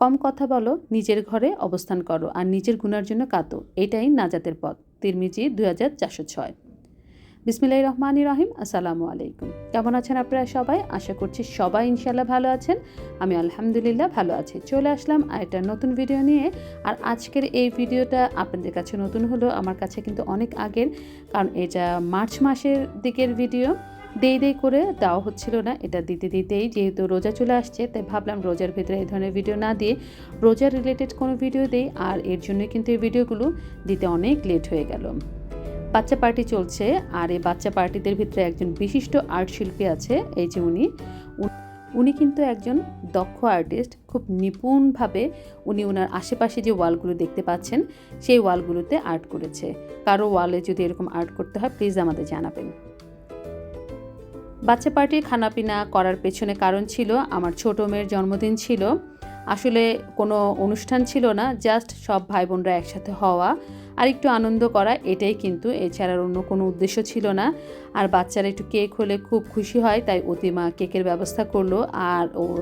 কম কথা বলো, নিজের ঘরে অবস্থান করো আর নিজের গুণার জন্য কাতো এটাই নাজাতের পথ। তিরমিজি দুই হাজার চারশো ছয়। বিসমিল্লাহ রহমানি রহিম। আসসালামু আলাইকুম। কেমন আছেন আপনারা সবাই? আশা করছি সবাই ইনশাল্লাহ ভালো আছেন। আমি আলহামদুলিল্লাহ ভালো আছি। চলে আসলাম একটা নতুন ভিডিও নিয়ে। আর আজকের এই ভিডিওটা আপনাদের কাছে নতুন হলো। আমার কাছে কিন্তু অনেক আগের, কারণ এটা মার্চ মাসের দিকের ভিডিও। দেই দেই করে দেওয়া হচ্ছিল না, এটা দিতে দিতেই যেহেতু রোজা চলে আসছে, তাই ভাবলাম রোজার ভিতরে এই ধরনের ভিডিও না দিয়ে রোজার রিলেটেড কোনো ভিডিও দেই, আর এর জন্য কিন্তু এই ভিডিওগুলো দিতে অনেক লেট হয়ে গেল। বাচ্চা পার্টি চলছে, আর এই বাচ্চা পার্টিদের ভিতরে একজন বিশিষ্ট আর্ট শিল্পী আছে, এই যে উনি উনি কিন্তু একজন দক্ষ আর্টিস্ট খুব নিপুণভাবে উনি ওনার আশেপাশে যে ওয়ালগুলো দেখতে পাচ্ছেন, সেই ওয়ালগুলোতে আর্ট করেছে। কারও ওয়ালে যদি এরকম আর্ট করতে হয় প্লিজ আমাদের জানাবেন। বাচ্চা পার্টির খানাপিনা করার পেছনে কারণ ছিল, আমার ছোট মেয়ের জন্মদিন ছিল। আসলে কোনো অনুষ্ঠান ছিল না জাস্ট সব ভাই বোনরা একসাথে হওয়া আর একটু আনন্দ করা, এটাই কিন্তু এছাড়ার অন্য কোনো উদ্দেশ্য ছিল না। আর বাচ্চারা একটু কেক হলে খুব খুশি হয়, তাই অতিমা কেকের ব্যবস্থা করল আর ওর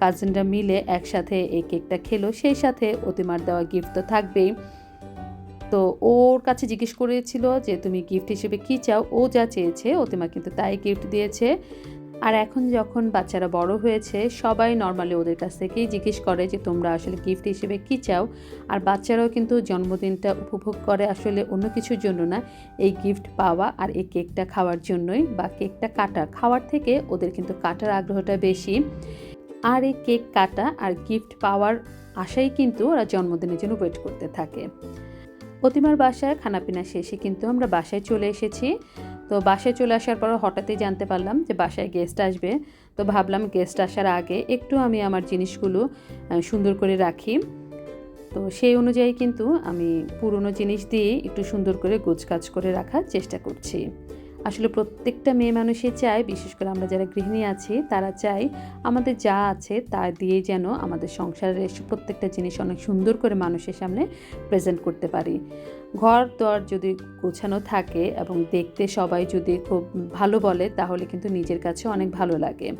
কাজিনরা মিলে একসাথে এই কেকটা খেলো, সেই সাথে অতিমার দেওয়া গিফট তো থাকবেই। তো ওর কাছে জিজ্ঞেস করেছিল যে, তুমি গিফট হিসেবে কী চাও? ও যা চেয়েছে, অতিমা কিন্তু তাই গিফট দিয়েছে। আর এখন যখন বাচ্চারা বড় হয়েছে, সবাই নর্মালি ওদের কাছ থেকেই জিজ্ঞেস করে যে, তোমরা আসলে গিফট হিসেবে কী চাও? আর বাচ্চারাও কিন্তু জন্মদিনটা উপভোগ করে আসলে অন্য কিছুর জন্য না, এই গিফট পাওয়া আর এই কেকটা খাওয়ার জন্যই বা কেকটা কাটা। খাওয়ার থেকে ওদের কিন্তু কাটার আগ্রহটা বেশি। আর এই কেক কাটা আর গিফট পাওয়ার আশাই কিন্তু ওরা জন্মদিনের জন্য ওয়েট করতে থাকে। প্রতিমার বাসায় খানাপিনা শেষে কিন্তু আমরা বাসায় চলে এসেছি। তো বাসায় চলে আসার পর হঠাৎই জানতে পারলাম যে বাসায় গেস্ট আসবে। তো ভাবলাম গেস্ট আসার আগে একটু আমি আমার জিনিসগুলো সুন্দর করে রাখি। তো সেই অনুযায়ী কিন্তু আমি পুরনো জিনিস দিয়ে একটু সুন্দর করে গোছ গোছকাজ করে রাখার চেষ্টা করছি। আসলে প্রত্যেকটা মেয়ে মানুষই চায়, বিশেষ করে আমরা যারা গৃহিণী আছি, তারা চাই আমাদের যা আছে তা দিয়ে যেন আমাদের সংসারের প্রত্যেকটা জিনিস অনেক সুন্দর করে মানুষের সামনে প্রেজেন্ট করতে পারি। ঘর দর যদি গোছানো থাকে এবং দেখতে সবাই যদি খুব ভালো বলে, তাহলে কিন্তু নিজের কাছে অনেক ভালো লাগে।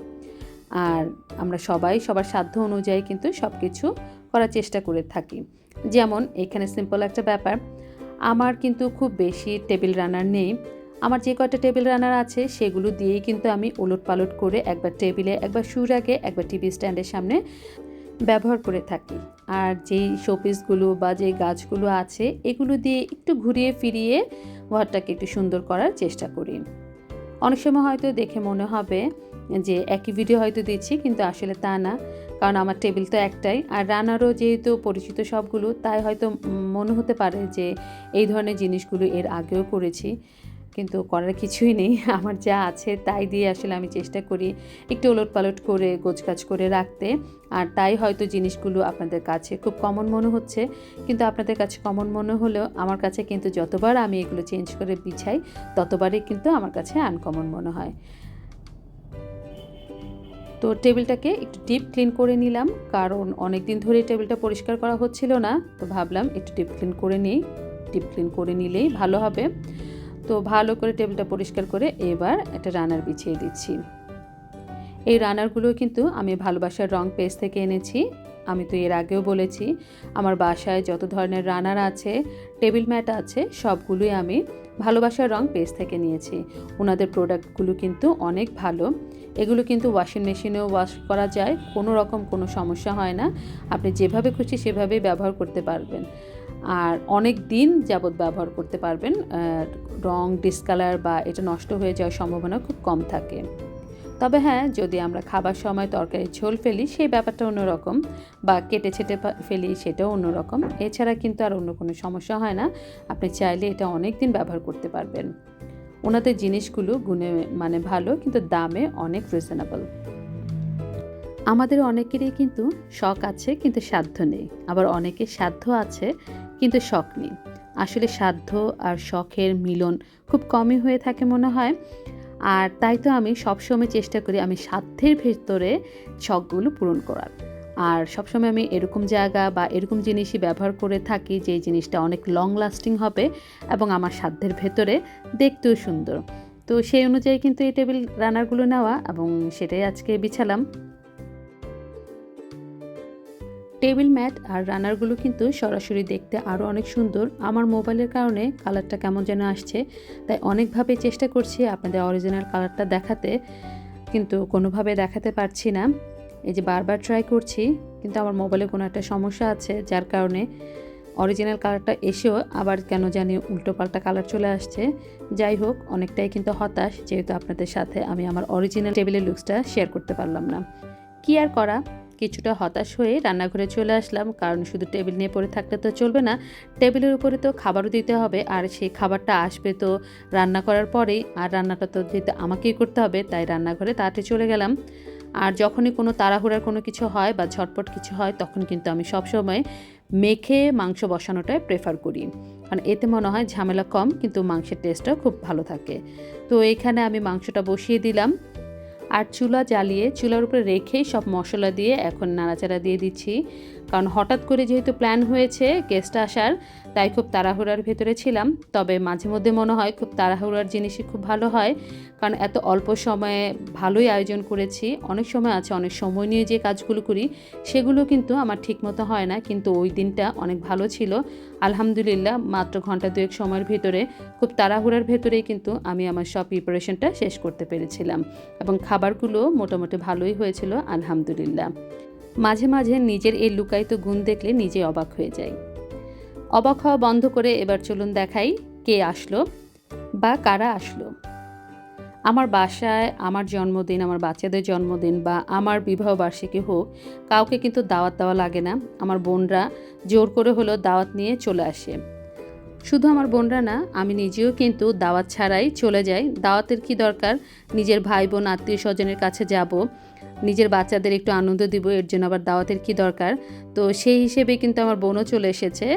আর আমরা সবাই সবার সাধ্য অনুযায়ী কিন্তু সব কিছু করার চেষ্টা করে থাকি। যেমন এখানে সিম্পল একটা ব্যাপার, আমার কিন্তু খুব বেশি টেবিল রানার নেই। আমার যে কয়টা টেবিল রানার আছে, সেগুলো দিয়েই কিন্তু আমি ওলট পালট করে একবার টেবিলে একবার শুর আগে একবার টিভি স্ট্যান্ডের সামনে ব্যবহার করে থাকি। আর যেই শোপিসগুলো বা যে গাছগুলো আছে, এগুলো দিয়ে একটু ঘুরিয়ে ফিরিয়ে ঘরটাকে একটু সুন্দর করার চেষ্টা করি। অনেক সময় হয়তো দেখে মনে হবে যে একই ভিডিও হয়তো দিচ্ছি, কিন্তু আসলে তা না। কারণ আমার টেবিল তো একটাই। আর রানারও যেহেতু পরিচিত সবগুলো, তাই হয়তো মনে হতে পারে যে এই ধরনের জিনিসগুলো এর আগেও করেছি। কিন্তু করার কিছুই নেই। আমার যা আছে তাই দিয়ে আসলে আমি চেষ্টা করি একটু ওলট পালট করে, গোছগাছ করে রাখতে। আর তাই হয়তো জিনিসগুলো আপনাদের কাছে খুব কমন মনে হচ্ছে। কিন্তু আপনাদের কাছে কমন মনে হলেও আমার কাছে কিন্তু যতবার আমি এগুলো চেঞ্জ করে বিছাই, ততবারই কিন্তু আমার কাছে আনকমন মনে হয়। তো টেবিলটাকে একটু ডিপ ক্লিন করে নিলাম। কারণ অনেক দিন ধরে টেবিলটা পরিষ্কার করা হচ্ছিল না। তো ভাবলাম একটু ডিপ ক্লিন করে নিই। ডিপ ক্লিন করে নিলেই ভালো হবে। তো ভালো করে টেবিলটা পরিষ্কার করে এবার একটা রানার বিছিয়ে দিচ্ছি। এই রানারগুলো কিন্তু আমি ভালোবাসার রং পেজ থেকে এনেছি। আমি তো এর আগেও বলেছি, আমার বাসায় যত ধরনের রানার আছে, টেবিল ম্যাট আছে, সবগুলোই আমি ভালোবাসার রং পেজ থেকে নিয়েছি। ওনাদের প্রোডাক্টগুলো কিন্তু অনেক ভালো। এগুলো কিন্তু ওয়াশিং মেশিনেও ওয়াশ করা যায়, কোনো রকম কোনো সমস্যা হয় না। আপনি যেভাবে খুশি সেভাবেই ব্যবহার করতে পারবেন। আর অনেক দিন যাবৎ ব্যবহার করতে পারবেন রং ডিসকালার বা এটা নষ্ট হয়ে যাওয়ার সম্ভাবনা খুব কম থাকে। তবে হ্যাঁ যদি আমরা খাবার সময় তরকারি ঝোল ফেলি, সেই ব্যাপারটা অন্যরকম বা কেটে ছেটে ফেলি, সেটাও অন্যরকম। এছাড়া কিন্তু আর অন্য কোনো সমস্যা হয় না। আপনি চাইলে এটা অনেক দিন ব্যবহার করতে পারবেন। ওনাদের জিনিসগুলো গুণে মানে ভালো, কিন্তু দামে অনেক রিজনেবল আমাদের অনেকেরই কিন্তু শখ আছে, কিন্তু সাধ্য নেই। আবার অনেকের সাধ্য আছে কিন্তু শখ নেই। আসলে সাধ্য আর শখের মিলন খুব কমই হয়ে থাকে মনে হয়। আর তাই তো আমি সবসময় চেষ্টা করি আমি সাধ্যের ভেতরে শখগুলো পূরণ করার। আর সবসময় আমি এরকম জায়গা বা এরকম জিনিসই ব্যবহার করে থাকি যে জিনিসটা অনেক লং লাস্টিং হবে এবং আমার সাধ্যের ভেতরে দেখতেও সুন্দর। তো সেই অনুযায়ী কিন্তু এই টেবিল রানারগুলো নেওয়া এবং সেটাই আজকে বিছালাম। টেবিল ম্যাট আর রানারগুলো কিন্তু সরাসরি দেখতে আরও অনেক সুন্দর। আমার মোবাইলের কারণে কালারটা কেমন যেন আসছে, তাই অনেকভাবে চেষ্টা করছি আপনাদের অরিজিনাল কালারটা দেখাতে, কিন্তু কোনোভাবে দেখাতে পারছি না। এই যে বারবার ট্রাই করছি, কিন্তু আমার মোবাইলে কোনো একটা সমস্যা আছে, যার কারণে অরিজিনাল কালারটা এসেও আবার কেন জানি উল্টোপাল্টা কালার চলে আসছে। যাই হোক, অনেকটাই কিন্তু হতাশ, যেহেতু আপনাদের সাথে আমি আমার অরিজিনাল টেবিলের লুকসটা শেয়ার করতে পারলাম না। কি আর করা? কিছুটা হতাশ হয়ে রান্নাঘরে চলে আসলাম, কারণ শুধু টেবিল নিয়ে পড়ে থাকলে তো চলবে না। টেবিলের উপরে তো খাবারও দিতে হবে, আর সেই খাবারটা আসবে তো রান্না করার পরেই, আর রান্নাটা তো দিতে আমাকেই করতে হবে, তাই রান্নাঘরে তাড়াতাড়ি চলে গেলাম। আর যখনই কোনো তাড়াহুড়ার কোনো কিছু হয় বা ঝটপট কিছু হয়, তখন কিন্তু আমি সবসময় মেখে মাংস বসানোটাই প্রেফার করি। কারণ এতে মনে হয় ঝামেলা কম, কিন্তু মাংসের টেস্টটাও খুব ভালো থাকে। তো এখানে আমি মাংসটা বসিয়ে দিলাম। আর চুলা জ্বালিয়ে চুলার উপরে রেখেই সব মশলা দিয়ে এখন নাড়াচাড়া দিয়ে দিচ্ছি। কারণ হঠাৎ করে যেহেতু প্ল্যান হয়েছে গেস্ট আসার, তাই খুব তাড়াহুড়ার ভেতরে ছিলাম। তবে মাঝে মধ্যে মনে হয় খুব তাড়াহুড়ার জিনিসই খুব ভালো হয়, কারণ এত অল্প সময়ে ভালোই আয়োজন করেছি। অনেক সময় আছে, অনেক সময় নিয়ে যে কাজগুলো করি, সেগুলো কিন্তু আমার ঠিকমতো হয় না। কিন্তু ওই দিনটা অনেক ভালো ছিল। আলহামদুলিল্লাহ, মাত্র ঘণ্টা দুয়েক সময়ের ভেতরে, খুব তাড়াহুড়ার ভেতরেই কিন্তু আমি আমার সব প্রিপারেশনটা শেষ করতে পেরেছিলাম। এবং খাবারগুলো মোটামুটি ভালোই হয়েছিল, আলহামদুলিল্লাহ। মাঝে মাঝে নিজের এই লুকায়িত গুণ দেখলে নিজে অবাক হয়ে যায় অবাক হওয়া বন্ধ করে এবার চলুন দেখাই কে আসলো বা কারা আসলো। আমার বাসায়, আমার জন্মদিন, আমার বাচ্চাদের জন্মদিন বা আমার বিবাহ বার্ষিকী হোক, কাউকে কিন্তু দাওয়াত দেওয়া লাগে না। আমার বোনরা জোর করে হলো দাওয়াত নিয়ে চলে আসে। শুধু আমার বোনরা না, আমি নিজেও কিন্তু দাওয়াত ছাড়াই চলে যাই। দাওয়াতের কি দরকার? নিজের ভাই বোন, আত্মীয় স্বজনের কাছে যাব নিজের বাচ্চাদের একটু আনন্দ দিব, এর জন্য আবার দাওয়াতের কি দরকার? তো সেই হিসেবে কিন্তু আমার বোনও চলে এসেছে।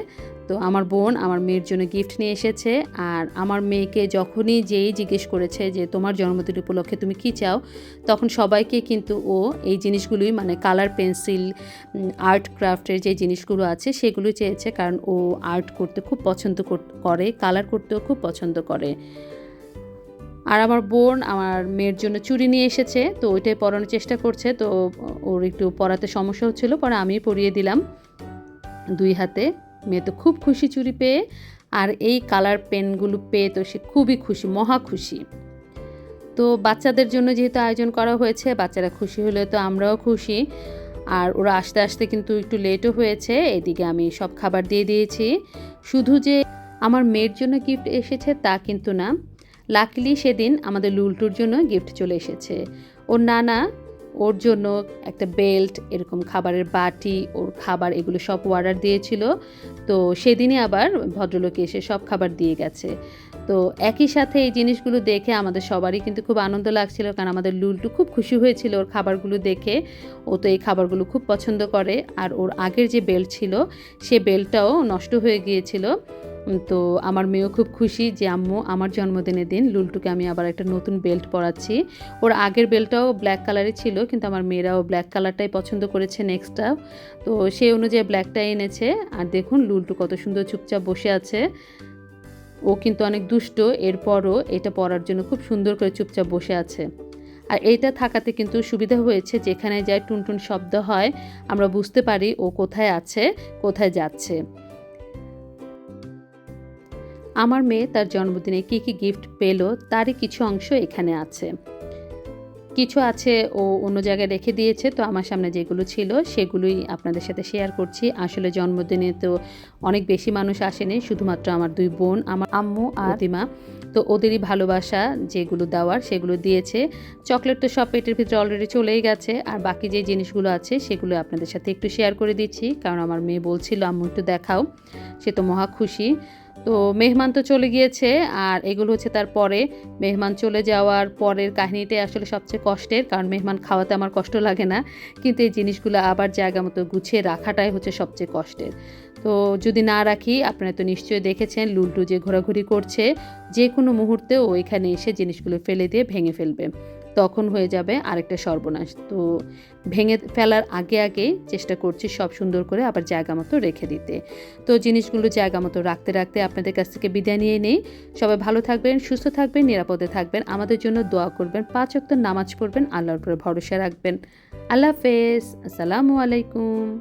তো আমার বোন আমার মেয়ের জন্য গিফট নিয়ে এসেছে। আর আমার মেয়েকে যখনই যেই জিজ্ঞেস করেছে যে, তোমার জন্মদিন উপলক্ষে তুমি কি চাও? তখন সবাইকে কিন্তু ও এই জিনিসগুলোই মানে কালার পেন্সিল আর্ট ক্রাফটের যে জিনিসগুলো আছে সেগুলো চেয়েছে। কারণ ও আর্ট করতে খুব পছন্দ করে কালার করতেও খুব পছন্দ করে। আর আমার বোন আমার মেয়ের জন্য চুড়ি নিয়ে এসেছে, তো ওইটাই পরানোর চেষ্টা করছে, তো ওর একটু পরাতে সমস্যা হচ্ছিল, পরে আমি পরিয়ে দিলাম দুই হাতে। মেয়ে তো খুব খুশি চুরি পেয়ে, আর এই কালার পেনগুলো পেয়ে তো সে খুবই খুশি, মহা খুশি। তো বাচ্চাদের জন্য যেহেতু আয়োজন করা হয়েছে, বাচ্চারা খুশি হলে তো আমরাও খুশি। আর ওরা আসতে আসতে কিন্তু একটু লেটও হয়েছে, এদিকে আমি সব খাবার দিয়ে দিয়েছি। শুধু যে আমার মেয়ের জন্য গিফট এসেছে তা কিন্তু না। লাকিলি সেদিন আমাদের লুলটুর জন্য গিফট চলে এসেছে। ওর নানা, ওর জন্য একটা বেল্ট এরকম খাবারের বাটি, ওর খাবার এগুলো সব অর্ডার দিয়েছিল। তো সেদিনই আবার ভদ্রলোক এসে সব খাবার দিয়ে গেছে। তো একই সাথে এই জিনিসগুলো দেখে আমাদের সবারই কিন্তু খুব আনন্দ লাগছিল, কারণ আমাদের লুলটু খুব খুশি হয়েছিল ওর খাবারগুলো দেখে। ও তো এই খাবারগুলো খুব পছন্দ করে। আর ওর আগের যে বেল্ট ছিল, সে বেল্টটাও নষ্ট হয়ে গিয়েছিল। তো আমার মেয়েও খুব খুশি যে, আম্মু, আমার জন্মদিনের দিন লুলটুকে আমি আবার একটা নতুন বেল্ট পরাচ্ছি। ওর আগের বেল্টটাও ব্ল্যাক কালারই ছিল, কিন্তু আমার মেয়েরাও ব্ল্যাক কালারটাই পছন্দ করেছে নেক্সটটা তো সেই অনুযায়ী ব্ল্যাকটাই এনেছে। আর দেখুন লুলটু কত সুন্দর চুপচাপ বসে আছে। ও কিন্তু অনেক দুষ্ট, এরপরও এটা পরার জন্য খুব সুন্দর করে চুপচাপ বসে আছে। আর এইটা থাকাতে কিন্তু সুবিধা হয়েছে যেখানে যায় টুনটুন শব্দ হয়। আমরা বুঝতে পারি ও কোথায় আছে, কোথায় যাচ্ছে। আমার মেয়ে তার জন্মদিনে কী কী গিফট পেল তারই কিছু অংশ এখানে আছে। কিছু আছে ও অন্য জায়গায় রেখে দিয়েছে, তো আমার সামনে যেগুলো ছিল সেগুলোই আপনাদের সাথে শেয়ার করছি। আসলে জন্মদিনে তো অনেক বেশি মানুষ আসেনি, শুধুমাত্র আমার দুই বোন, আমার আম্মু আর দিমা তো ওদেরই ভালোবাসা যেগুলো দেওয়ার সেগুলো দিয়েছে। চকলেট তো সব পেটের ভিতরে অলরেডি চলেই গেছে, আর বাকি যে জিনিসগুলো আছে সেগুলো আপনাদের সাথে একটু শেয়ার করে দিচ্ছি, কারণ আমার মেয়ে বলছিল, আম্মু একটু দেখাও। সে তো মহা খুশি। তো মেহমান তো চলে গিয়েছে, আর এগুলো হচ্ছে তার পরে। মেহমান চলে যাওয়ার পরের কাহিনীটাই আসলে সবচেয়ে কষ্টের, কারণ মেহমান খাওয়াতে আমার কষ্ট লাগে না। কিন্তু এই জিনিসগুলো আবার জায়গা মতো গুছিয়ে রাখাটাই হচ্ছে সবচেয়ে কষ্টের। তো যদি না রাখি, আপনারা তো নিশ্চয়ই দেখেছেন লুলটু যে ঘোরাঘুরি করছে যে কোনো মুহূর্তে ও এখানে এসে জিনিসগুলো ফেলে দিয়ে ভেঙে ফেলবে। তখন হয়ে যাবে আরেকটা সর্বনাশ। তো ভেঙে ফেলার আগে আগে চেষ্টা করছি সব সুন্দর করে আবার জায়গা মতো রেখে দিতে। তো জিনিসগুলো জায়গা মতো রাখতে রাখতে আপনাদের কাছ থেকে বিদায় নিয়ে নেই। সবাই ভালো থাকবেন, সুস্থ থাকবেন, নিরাপদে থাকবেন। আমাদের জন্য দোয়া করবেন, পাঁচ অক্ত নামাজ পড়বেন, আল্লাহর উপরে ভরসা রাখবেন। আল্লাহ হাফেজ, আসসালামু আলাইকুম।